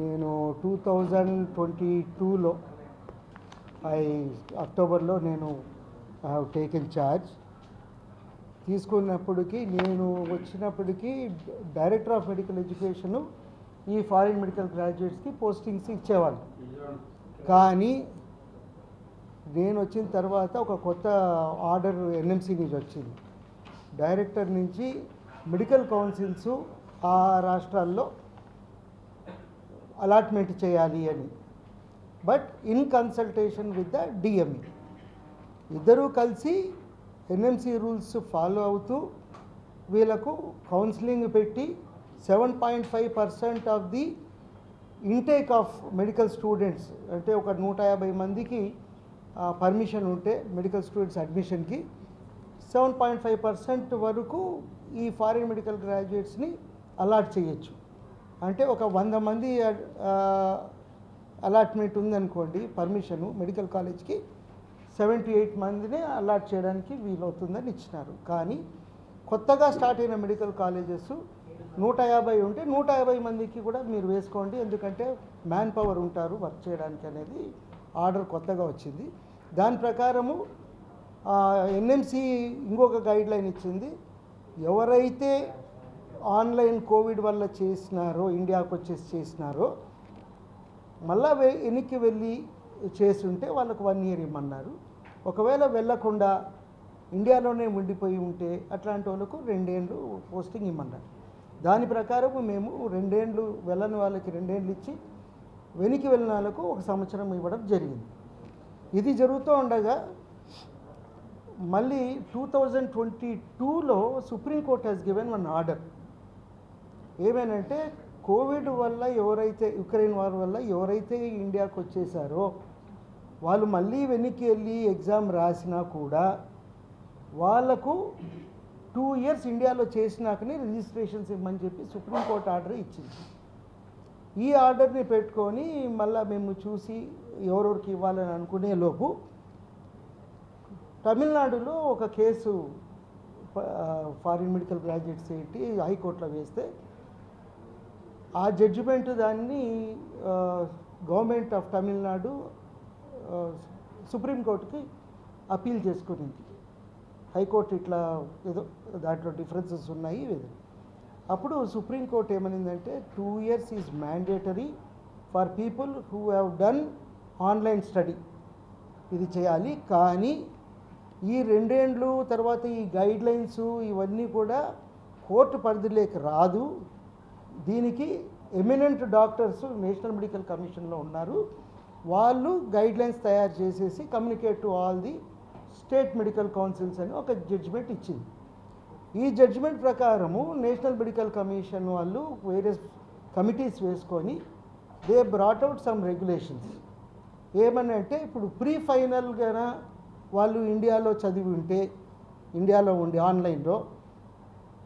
నేను two thousand twenty టూలో I అక్టోబర్లో నేను ఐ హ్యావ్ టేకెన్ ఛార్జ్ తీసుకున్నప్పటికీ నేను వచ్చినప్పటికీ డైరెక్టర్ ఆఫ్ మెడికల్ ఎడ్యుకేషను ఈ ఫారిన్ మెడికల్ గ్రాడ్యుయేట్స్కి పోస్టింగ్స్ ఇచ్చేవాళ్ళు. కానీ నేను వచ్చిన తర్వాత ఒక కొత్త ఆర్డర్ ఎన్ఎంసీ నుంచి వచ్చింది. డైరెక్టర్ నుంచి మెడికల్ కౌన్సిల్స్ ఆ రాష్ట్రాల్లో అలాట్మెంట్ చేయాలి అని. But in consultation with the DME ఇద్దరూ కలిసి ఎన్ఎంసి రూల్స్ ఫాలో అవుతూ వీళ్ళకు కౌన్సిలింగ్ పెట్టి seven point five percent of the intake of medical students అంటే ఒక నూట యాభై మందికి పర్మిషన్ ఉంటే మెడికల్ స్టూడెంట్స్ అడ్మిషన్కి సెవెన్ పాయింట్ ఫైవ్ పర్సెంట్ వరకు ఈ ఫారిన్ మెడికల్ గ్రాడ్యుయేట్స్ని అలాట్ చేయొచ్చు. అంటే ఒక వంద మంది అలాట్మెంట్ ఉందనుకోండి పర్మిషను మెడికల్ కాలేజ్కి సెవెంటీ ఎయిట్ మందిని అలాట్ చేయడానికి వీలవుతుందని ఇచ్చినారు. కానీ కొత్తగా స్టార్ట్ అయిన మెడికల్ కాలేజెస్ నూట యాభై ఉంటే నూట యాభై మందికి కూడా మీరు వేసుకోండి. ఎందుకంటే మ్యాన్ పవర్ ఉంటారు వర్క్ చేయడానికి అనేది ఆర్డర్ కొత్తగా వచ్చింది. దాని ప్రకారము ఎన్ఎంసి ఇంకొక గైడ్ లైన్ ఇచ్చింది. ఎవరైతే ఆన్లైన్ కోవిడ్ వల్ల చేసినారో ఇండియాకు వచ్చేసి చేసినారో మళ్ళా వె- వెనక్కి వెళ్ళి చేసి ఉంటే వాళ్ళకు వన్ ఇయర్ ఇమ్మన్నారు. ఒకవేళ వెళ్ళకుండా ఇండియాలోనే ఉండిపోయి ఉంటే అట్లాంటి వాళ్ళకు రెండేళ్ళు పోస్టింగ్ ఇమ్మన్నారు. దాని ప్రకారం మేము రెండేళ్ళు వెళ్ళని వాళ్ళకి రెండేళ్ళు ఇచ్చి వెనక్కి వెళ్ళిన వాళ్ళకు ఒక సంవత్సరం ఇవ్వడం జరిగింది. ఇది జరుగుతూ ఉండగా మళ్ళీ టూ థౌజండ్ ట్వంటీ టూలో supreme court has given one order ఏమేనంటే Covid వల్ల ఎవరైతే యుక్రెయిన్ వార్ వల్ల ఎవరైతే ఇండియాకు వచ్చేసారో వాళ్ళు మళ్ళీ వెనక్కి వెళ్ళి ఎగ్జామ్ రాసినా కూడా వాళ్ళకు టూ ఇయర్స్ ఇండియాలో చేసినాకనే రిజిస్ట్రేషన్స్ ఇవ్వమని చెప్పి సుప్రీంకోర్టు ఆర్డర్ ఇచ్చింది. ఈ ఆర్డర్ని పెట్టుకొని మళ్ళీ మేము చూసి ఎవరెవరికి ఇవ్వాలని అనుకునే లోపు తమిళనాడులో ఒక కేసు ఫ- ఫారిన్ మెడికల్ గ్రాడ్యుయేట్స్ ఏంటి హైకోర్టులో వేస్తే ఆ జడ్జిమెంట్ దాన్ని గవర్నమెంట్ ఆఫ్ తమిళనాడు సుప్రీంకోర్టుకి అప్పీల్ చేసుకునింది. హైకోర్టు ఇట్లా ఏదో దాంట్లో డిఫరెన్సెస్ ఉన్నాయి. ఇది అప్పుడు supreme court ఏమనిందంటే two years is mandatory for people who have done online study ఇది చేయాలి. కానీ ఈ రెండేండ్లు తర్వాత ఈ గైడ్లైన్స్ ఇవన్నీ కూడా కోర్టు పరిధిలోకి రాదు. దీనికి ఎమినెంట్ డాక్టర్స్ నేషనల్ మెడికల్ కమిషన్లో ఉన్నారు. వాళ్ళు గైడ్లైన్స్ తయారు చేసేసి communicate to all the state medical councils అని ఒక జడ్జిమెంట్ ఇచ్చింది. ఈ జడ్జిమెంట్ ప్రకారము నేషనల్ మెడికల్ కమిషన్ వాళ్ళు వేరే కమిటీస్ వేసుకొని they brought out some regulations. ఏమని అంటే ఇప్పుడు ప్రీ ఫైనల్గా వాళ్ళు ఇండియాలో చదివి ఉంటే ఇండియాలో ఉండి ఆన్లైన్లో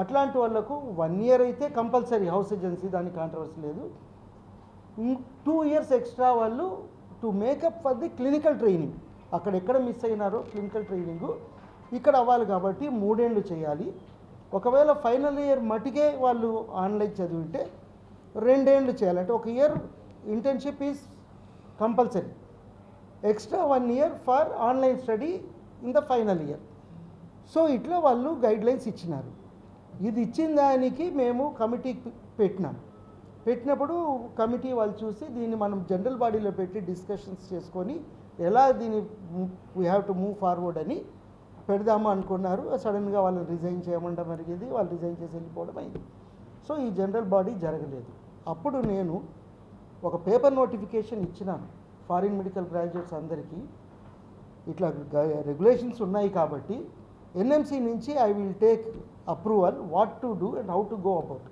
అట్లాంటి వాళ్ళకు వన్ ఇయర్ అయితే కంపల్సరీ హౌస్ ఏజెన్సీ దానికి కాంట్రవర్సీ లేదు. టూ ఇయర్స్ ఎక్స్ట్రా వాళ్ళు to make up for the clinical training అక్కడ ఎక్కడ మిస్ అయినారో క్లినికల్ ట్రైనింగ్ ఇక్కడ అవ్వాలి కాబట్టి మూడేళ్ళు చేయాలి. ఒకవేళ ఫైనల్ ఇయర్ మటుకే వాళ్ళు ఆన్లైన్ చదివింటే రెండేళ్ళు చేయాలంటే ఒక year internship is compulsory extra one year for online study in the final year so ఇట్లా వాళ్ళు గైడ్లైన్స్ ఇచ్చినారు. ఇది ఇచ్చిన దానికి మేము కమిటీ పెట్టినాం. పెట్టినప్పుడు కమిటీ వాళ్ళు చూసి దీన్ని మనం జనరల్ బాడీలో పెట్టి డిస్కషన్స్ చేసుకొని ఎలా దీన్ని we have to move forward అని పెడదాము అనుకున్నారు. సడన్గా వాళ్ళని రిజైన్ చేయమండం జరిగింది. వాళ్ళు రిజైన్ చేసి వెళ్ళిపోవడం అయింది. సో ఈ జనరల్ బాడీ జరగలేదు. అప్పుడు నేను ఒక పేపర్ నోటిఫికేషన్ ఇచ్చినాను ఫారిన్ మెడికల్ గ్రాడ్యుయేట్స్ అందరికీ. ఇట్లా రెగ్యులేషన్స్ ఉన్నాయి కాబట్టి ఎన్ఎంసి నుంచి I will take approval what to do and how to go about.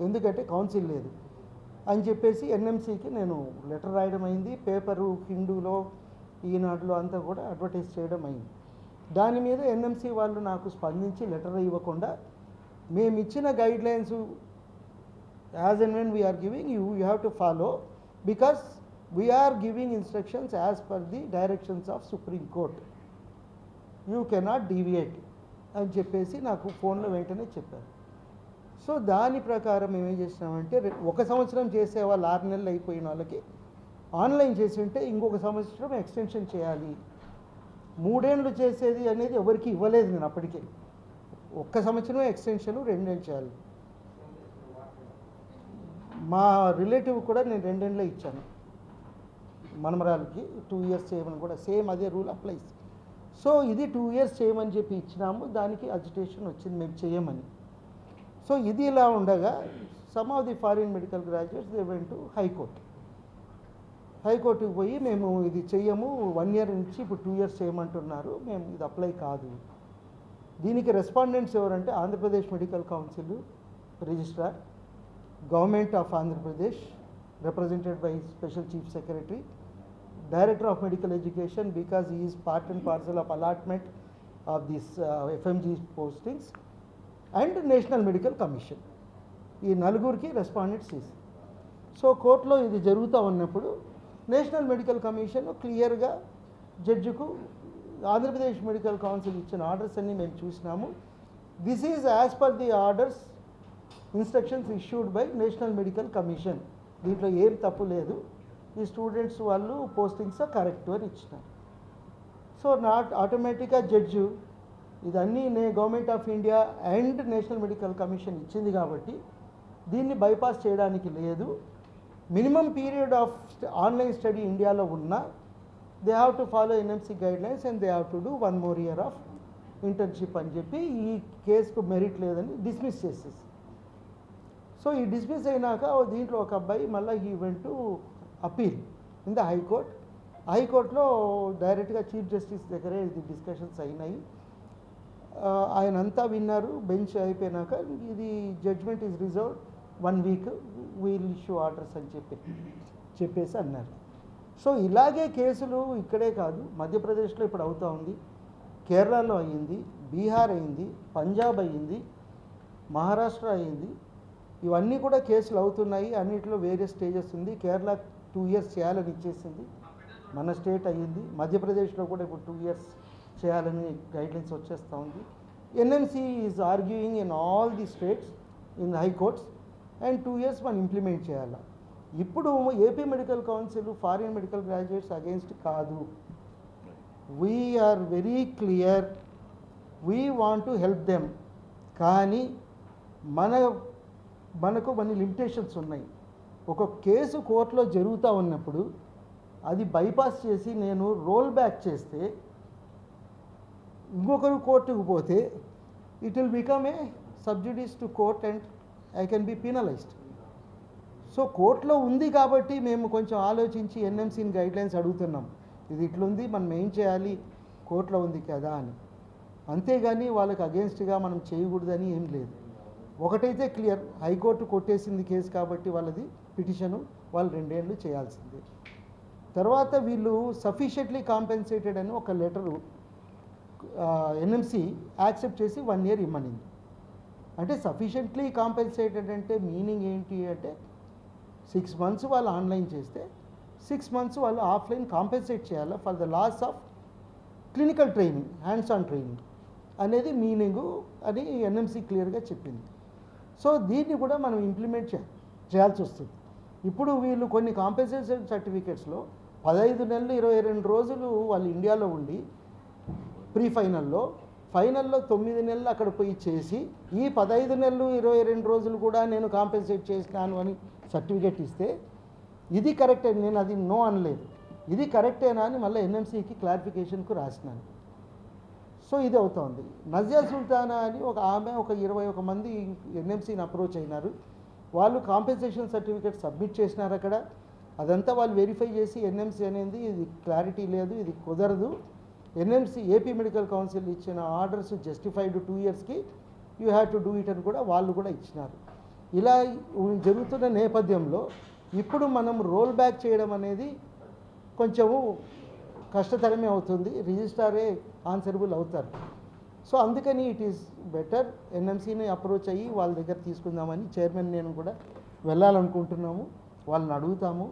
ఎందుకంటే కౌన్సిల్ లేదు. అని చెప్పేసి ఎన్ఎంసీకి నేను లెటర్ రాయడం అయింది. పేపరు హిందూలో ఈనాడులో అంతా కూడా అడ్వర్టైజ్ చేయడం అయింది. దాని మీద ఎన్ఎంసీ వాళ్ళు నాకు స్పందించి లెటర్ ఇవ్వకుండా మేము ఇచ్చిన guidelines as and when we are giving you you have to follow because we are giving instructions as per the directions of supreme court. You cannot deviate అని చెప్పేసి నాకు ఫోన్లో వెంటనే చెప్పారు. సో దాని ప్రకారం మేము ఏం చేసినామంటే ఒక సంవత్సరం చేసే వాళ్ళు ఆరు నెలలు అయిపోయిన వాళ్ళకి ఆన్లైన్ చేసి ఉంటే ఇంకొక సంవత్సరం ఎక్స్టెన్షన్ చేయాలి. మూడేళ్ళు చేసేది అనేది ఎవరికి ఇవ్వలేదు నేను అప్పటికే. ఒక్క సంవత్సరం ఎక్స్టెన్షన్ రెండేళ్ళు చేయాలి. మా రిలేటివ్ కూడా నేను రెండేళ్ళే ఇచ్చాను. మనమరాలకి టూ ఇయర్స్ చేయమని కూడా సేమ్ అదే రూల్ అప్లైస్. సో ఇది టూ ఇయర్స్ చేయమని చెప్పి ఇచ్చినాము దానికి అజిటేషన్ వచ్చింది మేము చేయమని. సో ఇది ఇలా ఉండగా some of the foreign medical graduates they went high court high court హైకోర్టుకి పోయి మేము ఇది చెయ్యము వన్ ఇయర్ నుంచి ఇప్పుడు టూ ఇయర్స్ చేయమంటున్నారు మేము ఇది అప్లై కాదు. దీనికి రెస్పాండెంట్స్ ఎవరంటే Andhra Pradesh medical council registrar government of Andhra Pradesh represented by special chief secretary director of medical education because is part and parcel of allotment of this FMG postings and national medical commission ఈ నలుగురికి respondents తీసి so కోర్టులో ఇది జరుగుతూ ఉన్నప్పుడు national medical commission క్లియర్గా జడ్జికు Andhra Pradesh medical council ఇచ్చిన ఆర్డర్స్ అన్ని మేము చూసినాము. This is as per the orders instructions issued by national medical commission దీంట్లో ఏం తప్పు లేదు. ఈ స్టూడెంట్స్ వాళ్ళు పోస్టింగ్స్ కరెక్ట్ అని ఇచ్చినారు. సో నాట్ ఆటోమేటిక్గా జడ్జు ఇదన్నీ నే government of India and national medical commission ఇచ్చింది కాబట్టి దీన్ని బైపాస్ చేయడానికి లేదు. Minimum period of online study ఇండియాలో ఉన్న they have to follow NMC guidelines and they have to do one more year of internship అని చెప్పి ఈ కేసుకు మెరిట్ లేదని డిస్మిస్ చేసేసి. సో ఈ డిస్మిస్ అయినాక దీంట్లో ఒక అబ్బాయి మళ్ళీ ఈ to appeal in the high court. హైకోర్టులో డైరెక్ట్గా చీఫ్ జస్టిస్ దగ్గరే ఇది డిస్కషన్స్ అయినాయి. ఆయన అంతా విన్నారు బెంచ్ అయిపోయినాక ఇది judgement is reserve one week we'll issue orders అని చెప్పి చెప్పేసి అన్నారు. సో ఇలాగే కేసులు ఇక్కడే కాదు మధ్యప్రదేశ్లో ఇప్పుడు అవుతూ ఉంది. కేరళలో అయ్యింది బీహార్ అయింది పంజాబ్ అయ్యింది మహారాష్ట్ర అయ్యింది ఇవన్నీ కూడా కేసులు అవుతున్నాయి అన్నిటిలో వేరే స్టేజెస్ ఉంది. కేరళ టూ ఇయర్స్ చేయాలని ఇచ్చేసింది. మన స్టేట్ అయ్యింది. మధ్యప్రదేశ్లో కూడా ఇప్పుడు టూ ఇయర్స్ చేయాలని గైడ్లైన్స్ వచ్చేస్తూ ఉంది. NMC is arguing in all the states in high courts and two years మనం ఇంప్లిమెంట్ చేయాలి? ఇప్పుడు AP medical council foreign medical graduates against కాదు. We are very clear we want to help them కానీ మన మనకు కొన్ని లిమిటేషన్స్ ఉన్నాయి. ఒక కేసు కోర్టులో జరుగుతూ ఉన్నప్పుడు అది బైపాస్ చేసి నేను రోల్ బ్యాక్ చేస్తే ఇంకొకరు కోర్టుకు పోతే it will become a sub judice to court and I can be penalised so కోర్టులో ఉంది కాబట్టి మేము కొంచెం ఆలోచించి ఎన్ఎంసీని గైడ్లైన్స్ అడుగుతున్నాం. ఇది ఇట్లుంది మనం ఏం చేయాలి? కోర్టులో ఉంది కదా అని. అంతేగాని వాళ్ళకి అగేన్స్ట్గా మనం చేయకూడదని ఏం లేదు. ఒకటైతే క్లియర్ హైకోర్టు కొట్టేసింది కేసు కాబట్టి వాళ్ళది పిటిషను వాళ్ళు రెండేళ్ళు చేయాల్సిందే. తర్వాత వీళ్ళు సఫిషియెంట్లీ కాంపెన్సేటెడ్ అని ఒక లెటరు ఎన్ఎంసి యాక్సెప్ట్ చేసి వన్ ఇయర్ ఇమ్మనింది. అంటే సఫిషియెంట్లీ కాంపెన్సేటెడ్ అంటే మీనింగ్ ఏంటి అంటే సిక్స్ మంత్స్ వాళ్ళు ఆన్లైన్ చేస్తే సిక్స్ మంత్స్ వాళ్ళు ఆఫ్లైన్ కాంపెన్సేట్ చేయాలి for the loss of clinical training hands on training అనేది మీనింగు అని ఎన్ఎంసి క్లియర్గా చెప్పింది. సో దీన్ని కూడా మనం ఇంప్లిమెంట్ చే చేయాల్సి వస్తుంది. ఇప్పుడు వీళ్ళు కొన్ని కాంపెన్సేషన్ సర్టిఫికేట్స్లో పదహైదు నెలలు ఇరవై రెండు రోజులు వాళ్ళు ఇండియాలో ఉండి ప్రీ ఫైనల్లో ఫైనల్లో తొమ్మిది నెలలు అక్కడ పోయి చేసి ఈ పదహైదు నెలలు ఇరవై రెండు రోజులు కూడా నేను కాంపెన్సేట్ చేసినాను అని సర్టిఫికేట్ ఇస్తే ఇది కరెక్టే నేను అది నో అనలేదు. ఇది కరెక్టేనా అని మళ్ళీ ఎన్ఎంసీకి క్లారిఫికేషన్కు రాసినాను. సో ఇది అవుతోంది. నజియా సుల్తానా అని ఒక ఆమె ఒక ఇరవై ఒక మంది ఎన్ఎంసీని అప్రోచ్ అయినారు. వాళ్ళు కాంపెన్సేషన్ సర్టిఫికేట్ సబ్మిట్ చేసినారు అక్కడ. అదంతా వాళ్ళు వెరిఫై చేసి ఎన్ఎంసీ అనేది ఇది క్లారిటీ లేదు ఇది కుదరదు. ఎన్ఎంసీ ఏపీ మెడికల్ కౌన్సిల్ ఇచ్చిన ఆర్డర్స్ జస్టిఫైడ్ టూ ఇయర్స్కి you have to do it అని కూడా వాళ్ళు కూడా ఇచ్చినారు. ఇలా జరుగుతున్న నేపథ్యంలో ఇప్పుడు మనం రోల్ బ్యాక్ చేయడం అనేది కొంచెము కష్టతరమే అవుతుంది. రిజిస్టారే ఆన్సరబుల్ అవుతారు. సో అందుకని ఇట్ ఈస్ బెటర్ ఎన్ఎంసీని అప్రోచ్ అయ్యి వాళ్ళ దగ్గర తీసుకుందామని చైర్మన్ నేను కూడా వెళ్ళాలనుకుంటున్నాము. వాళ్ళని అడుగుతాము.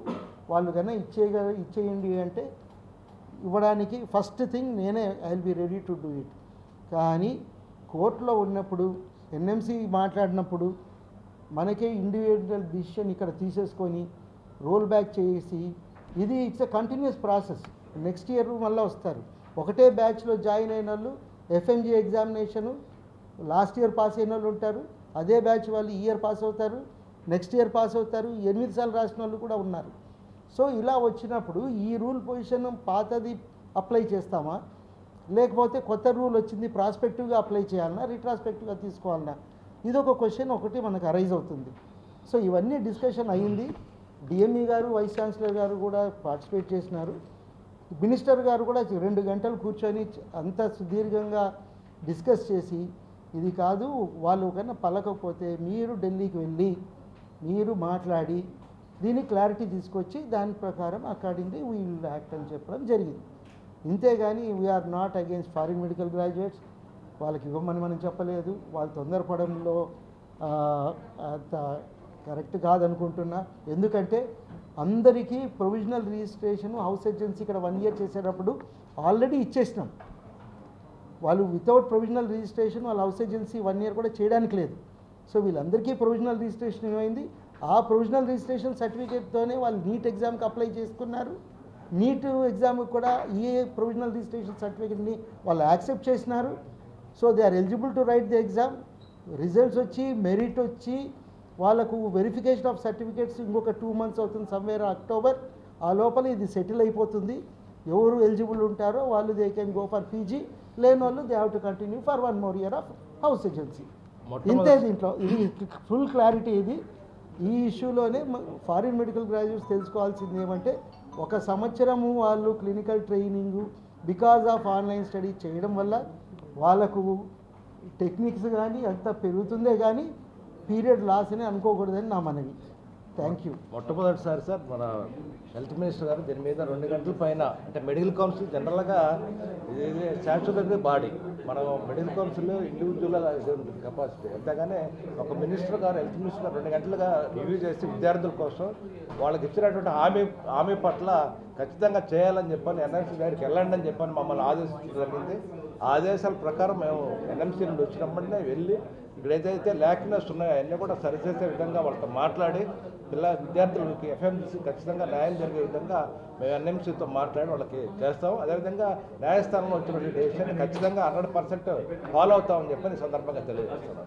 వాళ్ళు కన్నా ఇచ్చేయ ఇచ్చేయండి అంటే ఇవ్వడానికి ఫస్ట్ థింగ్ నేనే I will be ready to do it కానీ కోర్టులో ఉన్నప్పుడు ఎన్ఎంసీ మాట్లాడినప్పుడు మనకే ఇండివిజువల్ డిసిషన్ ఇక్కడ తీసేసుకొని రోల్ బ్యాక్ చేసి ఇది it's a continuous process next year మళ్ళీ వస్తారు. ఒకటే బ్యాచ్లో జాయిన్ అయిన వాళ్ళు FMG examination last year pass అయిన వాళ్ళు ఉంటారు. అదే బ్యాచ్ వాళ్ళు ఈ ఇయర్ పాస్ అవుతారు. నెక్స్ట్ ఇయర్ పాస్ అవుతారు. ఎనిమిది సార్లు రాసిన వాళ్ళు కూడా ఉన్నారు. సో ఇలా వచ్చినప్పుడు ఈ రూల్ పొజిషన్ పాతది అప్లై చేస్తామా? లేకపోతే కొత్త రూల్ వచ్చింది ప్రాస్పెక్టివ్గా అప్లై చేయాలన్నా రిట్రాస్పెక్టివ్గా తీసుకోవాలన్నా? ఇది ఒక క్వశ్చన్ ఒకటి మనకు అరైజ్ అవుతుంది. సో ఇవన్నీ డిస్కషన్ అయ్యింది డిఎంఈ గారు వైస్ ఛాన్సలర్ గారు కూడా పార్టిసిపేట్ చేసినారు. మినిస్టర్ గారు కూడా రెండు గంటలు కూర్చొని అంత సుదీర్ఘంగా డిస్కస్ చేసి ఇది కాదు వాళ్ళు కన్నా పలకపోతే మీరు ఢిల్లీకి వెళ్ళి మీరు మాట్లాడి దీని క్లారిటీ తీసుకొచ్చి దాని ప్రకారం అకార్డింగ్లీ వీల్ యాక్ట్ అని చెప్పడం జరిగింది. ఇంతేగాని we are not against foreign medical graduates వాళ్ళకి ఇవ్వమని మనం చెప్పలేదు. వాళ్ళు తొందరపడంలో అంత కరెక్ట్ కాదనుకుంటున్నా. ఎందుకంటే అందరికీ ప్రొవిజనల్ రిజిస్ట్రేషన్ హౌస్ ఏజెన్సీ ఇక్కడ వన్ ఇయర్ చేసేటప్పుడు ఆల్రెడీ ఇచ్చేసినాం. వాళ్ళు వితౌట్ ప్రొవిజనల్ రిజిస్ట్రేషన్ వాళ్ళ హౌస్ ఏజెన్సీ వన్ ఇయర్ కూడా చేయడానికి లేదు. సో వీళ్ళందరికీ ప్రొవిజనల్ రిజిస్ట్రేషన్ ఏమైంది? ఆ ప్రొవిజనల్ రిజిస్ట్రేషన్ సర్టిఫికేట్తోనే వాళ్ళు నీట్ ఎగ్జామ్కి అప్లై చేసుకున్నారు. నీట్ ఎగ్జామ్కి కూడా ఈ ప్రొవిజనల్ రిజిస్ట్రేషన్ సర్టిఫికేట్ని వాళ్ళు యాక్సెప్ట్ చేసినారు. So they are eligible to write the exam results వచ్చి మెరిట్ వచ్చి వాళ్ళకు వెరిఫికేషన్ ఆఫ్ సర్టిఫికేట్స్ ఇంకొక టూ మంత్స్ అవుతుంది సమ్వేర్ అక్టోబర్ ఆ లోపల ఇది సెటిల్ అయిపోతుంది. ఎవరు ఎలిజిబుల్ ఉంటారో వాళ్ళు they can go for PG లేని వాళ్ళు they have to continue for one more year of house agency ఇంతే దీంట్లో. ఇది ఫుల్ క్లారిటీ ఇది. ఈ ఇష్యూలోనే ఫారిన్ మెడికల్ గ్రాడ్యుయేట్స్ తెలుసుకోవాల్సింది ఏమంటే ఒక సంవత్సరము వాళ్ళు clinical training because of online study చేయడం వల్ల వాళ్ళకు టెక్నిక్స్ కానీ అంత పెరుగుతుందే కానీ పీరియడ్ లాస్ అని అనుకోకూడదని నా మనవి. థ్యాంక్ యూ మొట్టమొదటిసారి సార్ మన హెల్త్ మినిస్టర్ గారు దీని మీద రెండు గంటల పైన అంటే మెడికల్ కౌన్సిల్ జనరల్గా ఇది శాశ్వత బాడీ. మనం మెడికల్ కౌన్సిల్ ఇండివిజువల్ కెపాసిటీ అంతేగానే ఒక మినిస్టర్ గారు హెల్త్ మినిస్టర్ గారు రెండు గంటలుగా రివ్యూ చేసి విద్యార్థుల కోసం వాళ్ళకి ఇచ్చినటువంటి హామీ హామీ పట్ల ఖచ్చితంగా చేయాలని చెప్పాను ఎన్ఎంసీ గారికి వెళ్ళండి అని చెప్పాను మమ్మల్ని ఆదేశించడం జరిగింది. ఆదేశాల ప్రకారం మేము ఎన్ఎంసీ నుండి వచ్చినప్పటినే వెళ్ళి ఇక్కడ ఏదైతే ల్యాక్నెస్ ఉన్నాయో అవన్నీ కూడా సరిచేసే విధంగా వాళ్ళతో మాట్లాడి పిల్ల విద్యార్థులకి ఎఫ్ఎంసీ ఖచ్చితంగా న్యాయం జరిగే విధంగా మేము ఎన్ఎంసీతో మాట్లాడి వాళ్ళకి చేస్తాం అదేవిధంగా న్యాయస్థానంలో వచ్చినటువంటి డెసిషన్ ఖచ్చితంగా హండ్రెడ్ పర్సెంట్ ఫాలో అవుతామని చెప్పని సందర్భంగా తెలియజేస్తున్నాం.